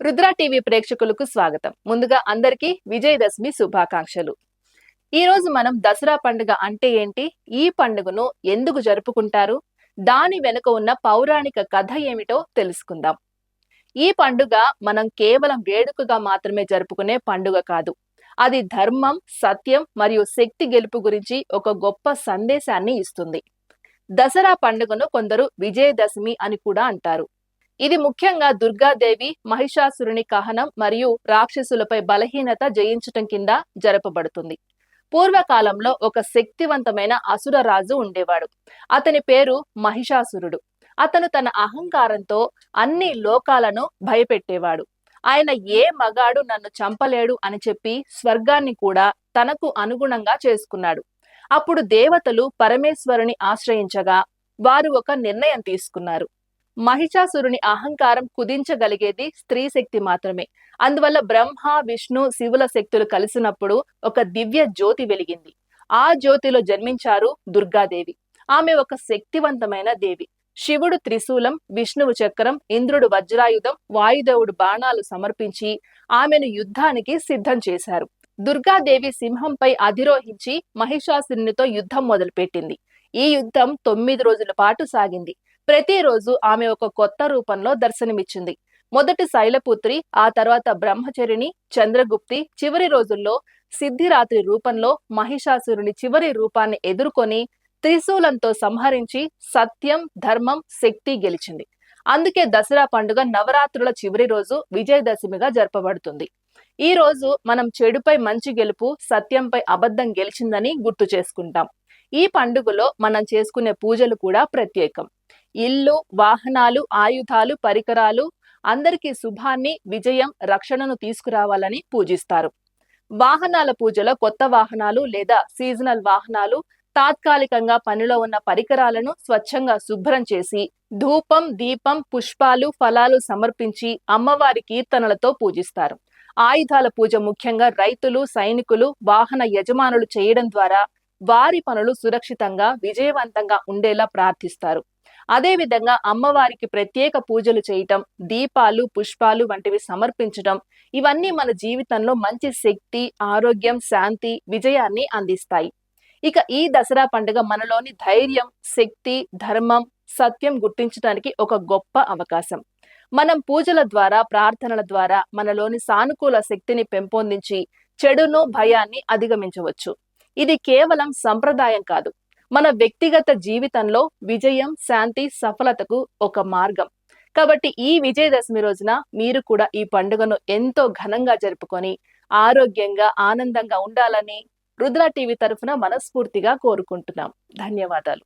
Rudra TV ప్రేక్షకులకు స్వాగతం. ముందుగా అందరికీ విజయదశమి శుభాకాంక్షలు. ఈ రోజు మనం దసరా పండుగ అంటే ఏంటి? ఈ పండుగను ఎందుకు జరుపుకుంటారు? దాని వెనుక ఉన్న పౌరాణిక కథ ఏమిటో తెలుసుకుందాం. ఈ పండుగ మనం కేవలం వేడుకగా మాత్రమే జరుపుకునే పండుగ కాదు. అది ధర్మం సత్యం మరియు శక్తి గెలుపు గురించి ఒక గొప్ప సందేశాన్ని ఇస్తుంది. దసరా పండుగను కొందరు విజయదశమి అని కూడా అంటారు. ఇది ముఖ్యంగా దుర్గాదేవి మహిషాసురుని కహనం మరియు రాక్షసులపై బలహీనత జయించటం కింద జరపబడుతుంది. పూర్వకాలంలో ఒక శక్తివంతమైన అసుర రాజు ఉండేవాడు. అతని పేరు మహిషాసురుడు. అతను తన అహంకారంతో అన్ని లోకాలను భయపెట్టేవాడు. ఆయన ఏ మగాడు నన్ను చంపలేడు అని చెప్పి స్వర్గాన్ని కూడా తనకు అనుగుణంగా చేసుకున్నాడు. అప్పుడు దేవతలు పరమేశ్వరుని ఆశ్రయించగా వారు ఒక నిర్ణయం తీసుకున్నారు. మహిషాసురుని అహంకారం కుదించగలిగేది స్త్రీ శక్తి మాత్రమే. అందువల్ల బ్రహ్మ విష్ణు శివుల శక్తులు కలిసినప్పుడు ఒక దివ్య జ్యోతి వెలిగింది. ఆ జ్యోతిలో జన్మించారు దుర్గాదేవి. ఆమె ఒక శక్తివంతమైన దేవి. శివుడు త్రిశూలం విష్ణువు చక్రం ఇంద్రుడు వజ్రాయుధం వాయుదేవుడు బాణాలు సమర్పించి ఆమెను యుద్ధానికి సిద్ధం చేశారు. దుర్గాదేవి సింహంపై అధిరోహించి మహిషాసురునితో యుద్ధం మొదలుపెట్టింది. ఈ యుద్ధం తొమ్మిది రోజుల పాటు సాగింది. ప్రతిరోజు ఆమె ఒక కొత్త రూపంలో దర్శనమిచ్చింది. మొదటి శైలపుత్రి ఆ తర్వాత బ్రహ్మచరిణి చంద్రగుప్తి. చివరి రోజుల్లో సిద్ధిరాత్రి రూపంలో మహిషాసురుని చివరి రూపాన్ని ఎదుర్కొని త్రిశూలంతో సంహరించి సత్యం ధర్మం శక్తి గెలిచింది. అందుకే దసరా పండుగ నవరాత్రుల చివరి రోజు విజయదశమిగా జరపబడుతుంది. ఈ రోజు మనం చెడుపై మంచి గెలుపు సత్యంపై అబద్ధం గెలిచిందని గుర్తు చేసుకుంటాం. ఈ పండుగలో మనం చేసుకునే పూజలు కూడా ప్రత్యేకం. ఇల్లు వాహనాలు ఆయుధాలు పరికరాలు అందరికీ శుభాన్ని విజయం రక్షణను తీసుకురావాలని పూజిస్తారు. వాహనాల పూజలో కొత్త వాహనాలు లేదా సీజనల్ వాహనాలు తాత్కాలికంగా పనిలో ఉన్న పరికరాలను స్వచ్ఛంగా శుభ్రం చేసి ధూపం దీపం పుష్పాలు ఫలాలు సమర్పించి అమ్మవారి కీర్తనలతో పూజిస్తారు. ఆయుధాల పూజ ముఖ్యంగా రైతులు సైనికులు వాహన యజమానులు చేయడం ద్వారా వారి పనులు సురక్షితంగా విజయవంతంగా ఉండేలా ప్రార్థిస్తారు. అదేవిధంగా అమ్మవారికి ప్రత్యేక పూజలు చేయటం దీపాలు పుష్పాలు వంటివి సమర్పించటం ఇవన్నీ మన జీవితంలో మంచి శక్తి ఆరోగ్యం శాంతి విజయాన్ని అందిస్తాయి. ఇక ఈ దసరా పండుగ మనలోని ధైర్యం శక్తి ధర్మం సత్యం గుర్తించడానికి ఒక గొప్ప అవకాశం. మనం పూజల ద్వారా ప్రార్థనల ద్వారా మనలోని సానుకూల శక్తిని పెంపొందించి చెడును భయాన్ని అధిగమించవచ్చు. ఇది కేవలం సంప్రదాయం కాదు. మన వ్యక్తిగత జీవితంలో విజయం శాంతి సఫలతకు ఒక మార్గం. కాబట్టి ఈ విజయదశమి రోజున మీరు కూడా ఈ పండుగను ఎంతో ఘనంగా జరుపుకొని ఆరోగ్యంగా ఆనందంగా ఉండాలని రుద్ర టీవీ తరఫున మనస్ఫూర్తిగా కోరుకుంటున్నాం. ధన్యవాదాలు.